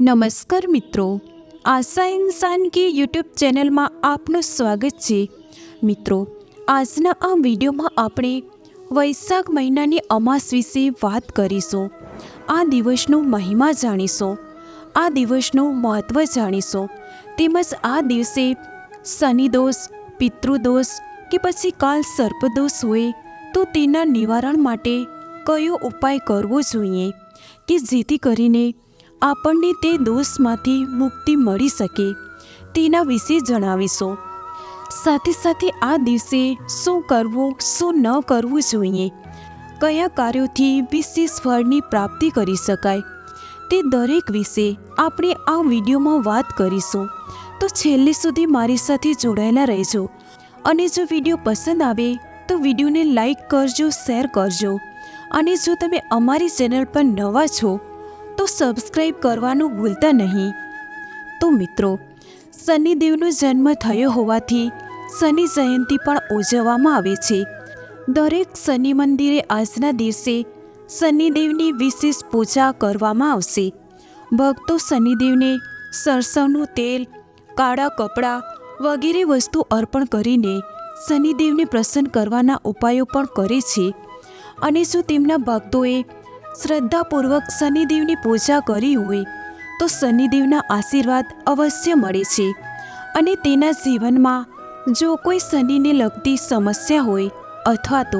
નમસ્કાર મિત્રો. આશા ઇન્સાન કે યુટ્યુબ ચેનલમાં આપનું સ્વાગત છે. મિત્રો, આજના આ વિડીયોમાં આપણે વૈશાખ મહિનાની અમાસ વિશે વાત કરીશું. આ દિવસનું મહિમા જાણીશું. આ દિવસનું મહત્ત્વ જાણીશું. તેમજ આ દિવસે શનિદોષ પિતૃદોષ કે પછી કાલ સર્પદોષ હોય તો તેના નિવારણ માટે કયો ઉપાય કરવો જોઈએ કે જેથી કરીને આપણને તે દોષમાંથી મુક્તિ મળી શકે, તેના વિશે જણાવીશું. સાથે સાથે આ દિવસે શું કરવું, શું ન કરવું જોઈએ, કયા કાર્યોથી વિશેષ ફળની પ્રાપ્તિ કરી શકાય, તે દરેક વિશે આપણે આ વિડીયોમાં વાત કરીશું. તો છેલ્લે સુધી મારી સાથે જોડાયેલા રહેજો. અને જો વીડિયો પસંદ આવે, તો વિડીયોને લાઈક કરજો, શેર કરજો. અને જો તમે અમારી ચેનલ પર નવા છો તો સબસ્ક્રાઈબ કરવાનું ભૂલતા નહીં. તો મિત્રો, શનિદેવનો જન્મ થયો હોવાથી શનિ જયંતિ પણ ઉજવવામાં આવે છે. દરેક શનિ મંદિરે આજના દિવસે શનિદેવની વિશેષ પૂજા કરવામાં આવશે. ભક્તો શનિદેવને સરસવનું તેલ, કાળા કપડાં વગેરે વસ્તુ અર્પણ કરીને શનિદેવને પ્રસન્ન કરવાના ઉપાયો પણ કરે છે. અને જો તેમના ભક્તોએ શ્રદ્ધાપૂર્વક શનિદેવની પૂજા કરી હોય, તો શનિદેવના આશીર્વાદ અવશ્ય મળે છે. અને તેના જીવનમાં જો કોઈ શનિને લગતી સમસ્યા હોય અથવા તો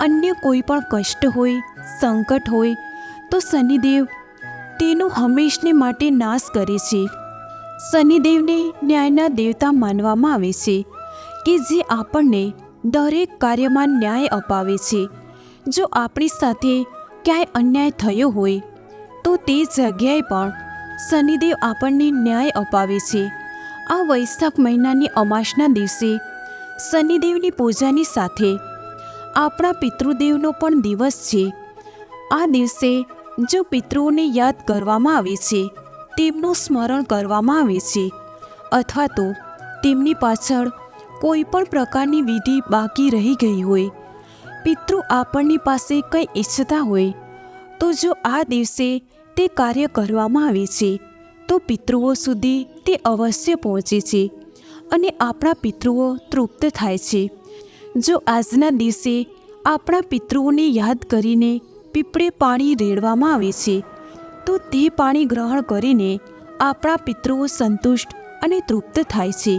અન્ય કોઈ પણ કષ્ટ હોય, સંકટ હોય, તો શનિદેવ તેનો હંમેશને માટે નાશ કરે છે. શનિદેવને ન્યાયના દેવતા માનવામાં આવે છે કે જે આપણને દરેક કાર્યમાં ન્યાય અપાવે છે. જો આપણી સાથે ક્યાંય અન્યાય થયો હોય, તો તે જગ્યાએ પણ શનિદેવ આપણને ન્યાય અપાવે છે. આ વૈશાખ મહિનાની અમાસના દિવસે શનિદેવની પૂજાની સાથે આપણા પિતૃદેવનો પણ દિવસ છે. આ દિવસે જો પિતૃઓને યાદ કરવામાં આવે છે, તેમનું સ્મરણ કરવામાં આવે છે, અથવા તો તેમની પાછળ કોઈ પણ પ્રકારની વિધિ બાકી રહી ગઈ હોય પિતૃ આપણની પાસે કંઈ ઈચ્છતા હોય, તો જો આ દિવસે તે કાર્ય કરવામાં આવે છે, તો પિતૃઓ સુધી તે અવશ્ય પહોંચે છે અને આપણા પિતૃઓ તૃપ્ત થાય છે. જો આજના દિવસે આપણા પિતૃઓને યાદ કરીને પીપળે પાણી રેડવામાં આવે છે, તો તે પાણી ગ્રહણ કરીને આપણા પિતૃઓ સંતુષ્ટ અને તૃપ્ત થાય છે.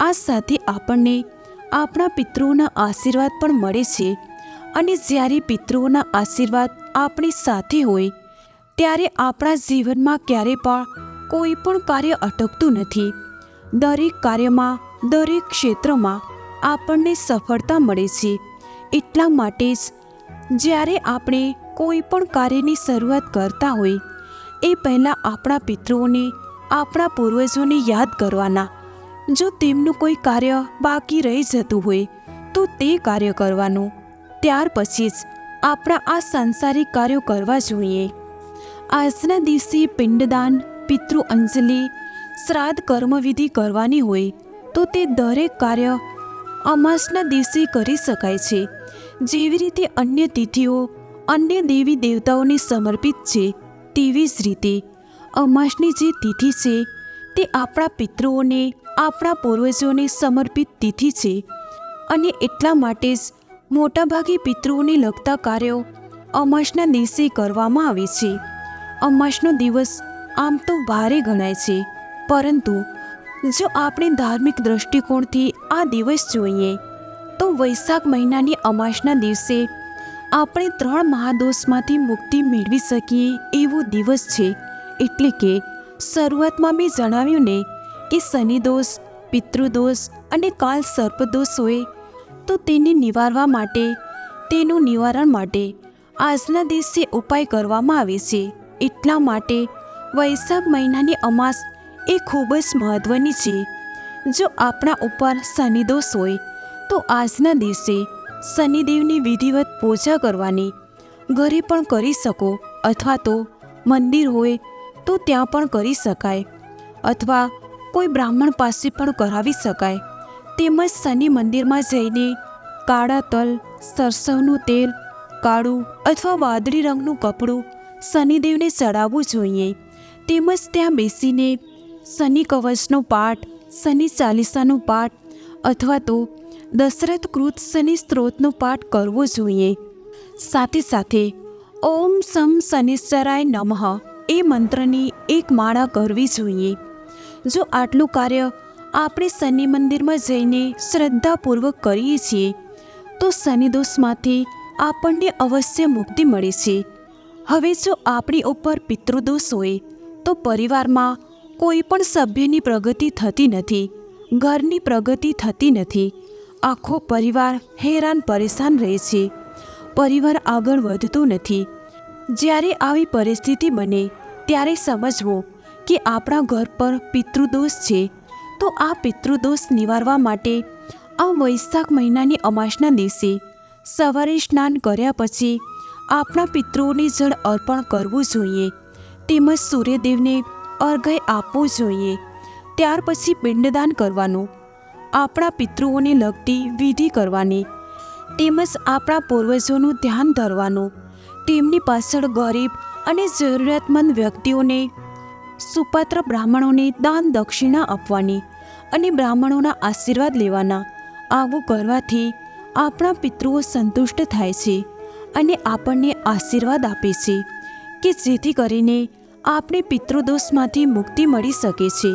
આ સાથે આપણને આપણા પિતૃઓના આશીર્વાદ પણ મળે છે. અને જ્યારે પિતૃઓના આશીર્વાદ આપણી સાથે હોય, ત્યારે આપણા જીવનમાં ક્યારે પણ કોઈ પણ કાર્ય અટકતું નથી. દરેક કાર્યમાં, દરેક ક્ષેત્રમાં આપણને સફળતા મળે છે. એટલા માટે જ જ્યારે આપણે કોઈ પણ કાર્યની શરૂઆત કરતા હોય, એ પહેલાં આપણા પિતૃઓને, આપણા પૂર્વજોને યાદ કરવાના. જો તેમનું કોઈ કાર્ય બાકી રહી જતું હોય, તો તે કાર્ય કરવાનું. ત્યાર પછી જ આપણા આ સાંસારિક કાર્યો કરવા જોઈએ. આજના દિવસે પિંડદાન, પિતૃ અંજલિ, શ્રાદ્ધ કર્મવિધિ કરવાની હોય તો તે દરેક કાર્ય અમાસના દિવસે કરી શકાય છે. જેવી રીતે અન્ય તિથિઓ, અન્ય દેવી દેવતાઓને સમર્પિત છે, તેવી જ રીતે અમાસની જે તિથિ છે તે આપણા પિતૃઓને, આપણા પૂર્વજોને સમર્પિત તિથિ છે. અને એટલા માટે જ મોટાભાગે પિતૃઓને લગતા કાર્યો અમાસના દિવસે કરવામાં આવે છે. અમાસનો દિવસ આમ તો ભારે ગણાય છે, પરંતુ જો આપણે ધાર્મિક દૃષ્ટિકોણથી આ દિવસ જોઈએ, તો વૈશાખ મહિનાની અમાસના દિવસે આપણે ત્રણ મહાદોષમાંથી મુક્તિ મેળવી શકીએ એવો દિવસ છે. એટલે કે શરૂઆતમાં મેં જણાવ્યું ને કે શનિદોષ, પિતૃદોષ અને કાલ સર્પદોષ હોય તો તેને નિવારવા માટે, તેનું નિવારણ માટે આજના દિવસે ઉપાય કરવામાં આવે છે. એટલા માટે વૈશાખ મહિનાની અમાસ એ ખૂબ જ મહત્ત્વની છે. જો આપણા ઉપર શનિદોષ હોય, તો આજના દિવસે શનિદેવની વિધિવત પૂજા કરવાની. ઘરે પણ કરી શકો, અથવા તો મંદિર હોય, તો ત્યાં પણ કરી શકાય. અથવા કોઈ બ્રાહ્મણ પાસે પણ કરાવી શકાય. તેમજ શનિ મંદિરમાં જઈને કાળા તલ, સરસવનું તેલ, કાળું અથવા વાદળી રંગનું કપડું શનિદેવને ચડાવવું જોઈએ. તેમજ ત્યાં બેસીને શનિ કવચનો પાઠ, શનિ ચાલીસાનો પાઠ અથવા તો દશરથ કૃત શનિ સ્ત્રોતનો પાઠ કરવો જોઈએ. સાથે સાથે, ઓમ સમ શનિશ્ચરાય નમઃ એ મંત્રની એક માળા કરવી જોઈએ. જો આટલું કાર્ય આપણે શનિ મંદિરમાં જઈને શ્રદ્ધાપૂર્વક કરીએ છીએ, તો શનિદોષમાંથી આપણને અવશ્ય મુક્તિ મળે છે. હવે જો આપણી ઉપર પિતૃદોષ હોય, તો પરિવારમાં કોઈ પણ સભ્યની પ્રગતિ થતી નથી, ઘરની પ્રગતિ થતી નથી. આખો પરિવાર હેરાન પરેશાન રહે છે. પરિવાર આગળ વધતો નથી. જ્યારે આવી પરિસ્થિતિ બને, ત્યારે સમજવું કે આપણા ઘર પર પિતૃદોષ છે. તો આ પિતૃદોષ નિવારવા માટે આ વૈશાખ મહિનાની અમાસના દિવસે સવારે સ્નાન કર્યા પછી આપણા પિતૃઓને જળ અર્પણ કરવું જોઈએ. તેમજ સૂર્યદેવને અર્ઘય આપવું જોઈએ. ત્યાર પછી પિંડદાન કરવાનું, આપણા પિતૃઓને લગતી વિધિ કરવાની, તેમજ આપણા પૂર્વજોનું ધ્યાન ધરવાનું, તેમની પાછળ ગરીબ અને જરૂરિયાતમંદ વ્યક્તિઓને સુપાત્ર બ્રાહ્મણોને દાન દક્ષિણા આપવાની અને બ્રાહ્મણોના આશીર્વાદ લેવાના. આવું કરવાથી આપણા પિતૃઓ સંતુષ્ટ થાય છે અને આપણને આશીર્વાદ આપે છે કે જેથી કરીને આપણે પિતૃદોષમાંથી મુક્તિ મળી શકે છે.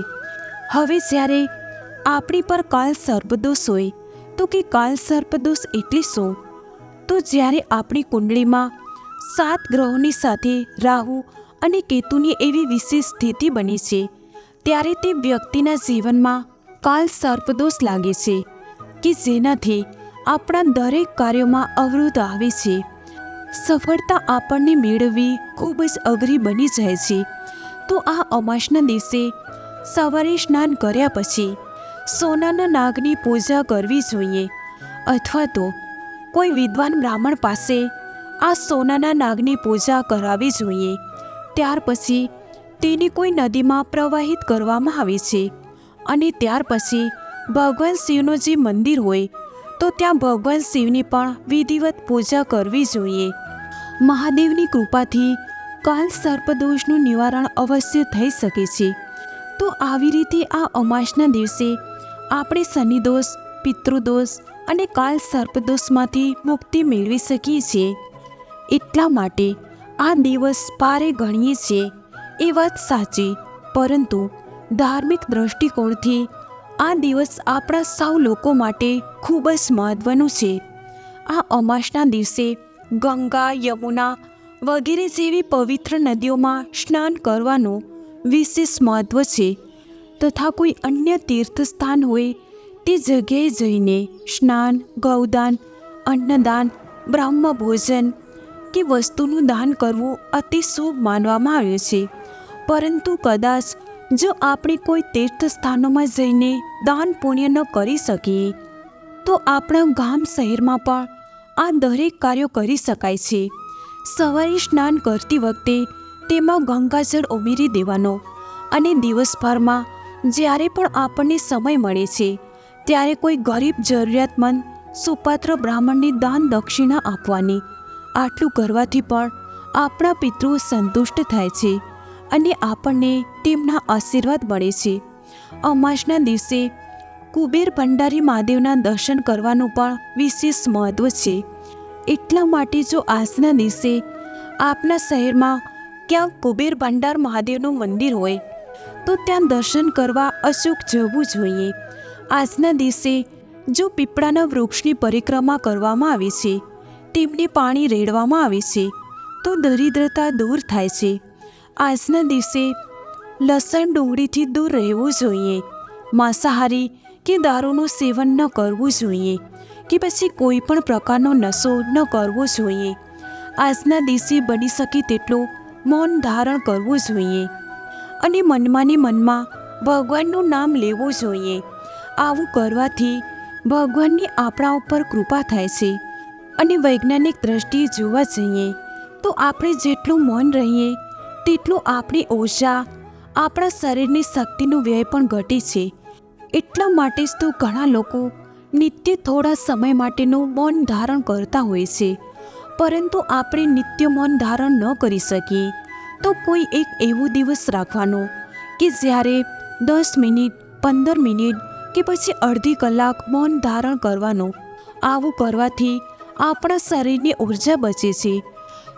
હવે જ્યારે આપણી પર કાલ સર્પદોષ હોય, તો કે કાલ સર્પદોષ એટલે શું? તો જ્યારે આપણી કુંડળીમાં સાત ગ્રહોની સાથે રાહુ અને કેતુની એવી વિશેષ સ્થિતિ બની છે. ત્યારે તે વ્યક્તિના જીવનમાં કાલ સર્પદોષ લાગે છે, કે જેનાથી આપણા દરેક કાર્યોમાં અવરોધ આવે છે. સફળતા આપણને મેળવવી ખૂબ જ અઘરી બની જાય છે. તો આ અમાસના દિવસે સવારે સ્નાન કર્યા પછી સોનાના નાગની પૂજા કરવી જોઈએ, અથવા તો કોઈ વિદ્વાન બ્રાહ્મણ પાસે આ સોનાના નાગની પૂજા કરાવવી જોઈએ. ત્યાર પછી તેને કોઈ નદીમાં પ્રવાહિત કરવામાં આવે છે. અને ત્યાર પછી ભગવાન શિવનું જે મંદિર હોય, તો ત્યાં ભગવાન શિવની પણ વિધિવત પૂજા કરવી જોઈએ. મહાદેવની કૃપાથી કાલ સર્પદોષનું નિવારણ અવશ્ય થઈ શકે છે. તો આવી રીતે આ અમાસના દિવસે આપણે શનિદોષ, પિતૃદોષ અને કાલ સર્પદોષમાંથી મુક્તિ મેળવી શકીએ છીએ. એટલા માટે આ દિવસ પારે ગણીએ છીએ, એ વાત સાચી, પરંતુ ધાર્મિક દ્રષ્ટિકોણથી આ દિવસ આપણા સૌ લોકો માટે ખૂબ જ મહત્વનું છે. આ અમાસના દિવસે ગંગા, યમુના વગેરે જેવી પવિત્ર નદીઓમાં સ્નાન કરવાનું વિશેષ મહત્વ છે, તથા કોઈ અન્ય તીર્થસ્થાન હોય, તે જગ્યાએ જઈને સ્નાન, ગૌદાન, અન્નદાન બ્રહ્મ ભોજન કે વસ્તુનું દાન કરવું અતિ શુભ માનવામાં આવ્યું છે. પરંતુ કદાચ જો આપણે કોઈ તીર્થ સ્થાનોમાં જઈને દાન પુણ્ય ન કરી શકીએ, તો આપણા ગામ શહેરમાં પણ આ દરેક કાર્યો કરી શકાય છે. સવારે સ્નાન કરતી વખતે તેમાં ગંગાજળ ઉમેરી દેવાનો અને દિવસભરમાં જ્યારે પણ આપણને સમય મળે છે, ત્યારે કોઈ ગરીબ જરૂરિયાતમંદ સુપાત્ર બ્રાહ્મણને દાન દક્ષિણા આપવાની આટલું કરવાથી પણ આપણા પિતૃઓ સંતુષ્ટ થાય છે અને આપણને તેમના આશીર્વાદ મળે છે. અમાસના દિવસે કુબેર ભંડારી મહાદેવના દર્શન કરવાનું પણ વિશેષ મહત્વ છે. એટલા માટે જો આજના દિવસે આપના શહેરમાં ક્યાંક કુબેર ભંડાર મહાદેવનું મંદિર હોય, તો ત્યાં દર્શન કરવા અચૂક જવું જોઈએ. આજના દિવસે જો પીપળાના વૃક્ષની પરિક્રમા કરવામાં આવે છે તેમને પાણી રેડવામાં આવે છે, તો દરિદ્રતા દૂર થાય છે. આજના દિવસે લસણ ડુંગળીથી દૂર રહેવું જોઈએ. માંસાહારી કે દારૂનું સેવન ન કરવું જોઈએ કે પછી કોઈ પણ પ્રકારનો નશો ન કરવો જોઈએ. આજના દિવસે બની શકે તેટલું મૌન ધારણ કરવું જોઈએ અને મનમાંને મનમાં ભગવાનનું નામ લેવું જોઈએ. આવું કરવાથી ભગવાનની આપણા ઉપર કૃપા થાય છે. અને વૈજ્ઞાનિક દ્રષ્ટિએ જોવા જઈએ, તો આપણે જેટલું મૌન રહીએ, તેટલું આપણી ઊર્જા, આપણા શરીરની શક્તિનો વ્યય પણ ઘટે છે. એટલા માટે જ તો ઘણા લોકો નિત્ય થોડા સમય માટેનું મૌન ધારણ કરતા હોય છે. પરંતુ આપણે નિત્ય મૌન ધારણ ન કરી શકીએ, તો કોઈ એક એવો દિવસ રાખવાનો કે જ્યારે દસ મિનિટ, પંદર મિનિટ કે પછી અડધી કલાક મૌન ધારણ કરવાનો. આવું કરવાથી આપણા શરીરની ઊર્જા બચે છે.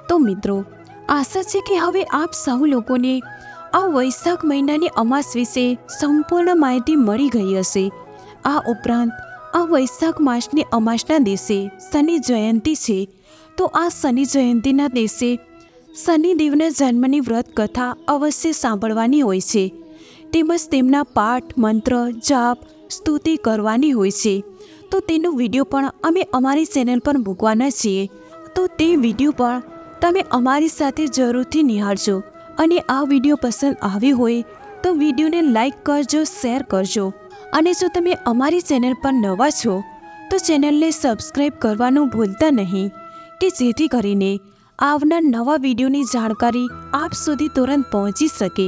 તો મિત્રો, આશા છે કે હવે આપ સૌ લોકોને આ વૈશાખ મહિનાની અમાસ વિશે સંપૂર્ણ માહિતી મળી ગઈ હશે. આ ઉપરાંત, આ વૈશાખ માસની અમાસના દિવસે શનિ જયંતિ છે. તો આ શનિ જયંતિના દિવસે શનિદેવના જન્મની વ્રત કથા અવશ્ય સાંભળવાની હોય છે. તેમજ તેમના પાઠ, મંત્ર, જાપ, સ્તુતિ કરવાની હોય છે. તો તેનો વીડિયો પણ અમે અમારી ચેનલ પર મૂકવાના છીએ. તો તે વીડિયો પણ તમે અમારી સાથે જરૂરથી નિહાળજો અને આ વીડિયો પસંદ આવ્યો હોય તો વિડીયોને લાઈક કરજો, શેર કરજો. અને જો તમે અમારી ચેનલ પર નવા છો, તો ચેનલને સબસ્ક્રાઈબ કરવાનું ભૂલતા નહીં કે જેથી કરીને આવનાર નવા વિડીયોની જાણકારી આપ સુધી તુરંત પહોંચી શકે.